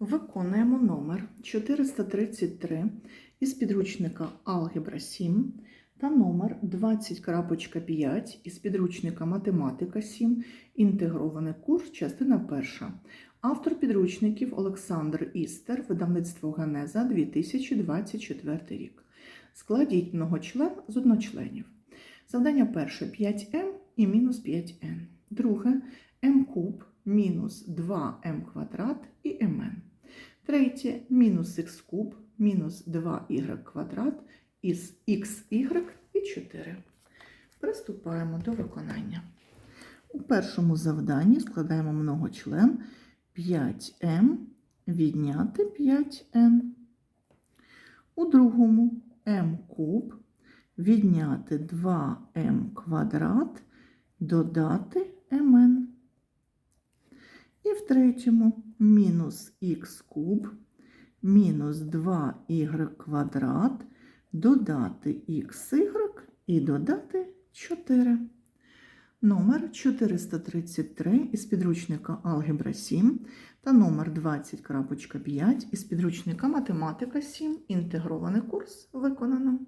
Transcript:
Виконуємо номер 433 із підручника Алгебра 7 та номер 20.5 із підручника Математика 7. Інтегрований курс, частина перша. Автор підручників Олександр Істер, видавництво Генеза 2024 рік. Складіть многочлен з одночленів. Завдання перше 5m і мінус 5n. Друге m куб мінус 2m квадрат і mn. Третє мінус х куб мінус 2y квадрат із xy і 4. Приступаємо до виконання. У першому завданні складаємо многочлен 5m відняти 5n. У другому m куб відняти 2m квадрат, додати в третьому мінус х куб мінус 2y квадрат, додати xy і додати 4. Номер 433 із підручника Алгебра 7 та номер 20.5 із підручника Математика 7. Інтегрований курс виконано.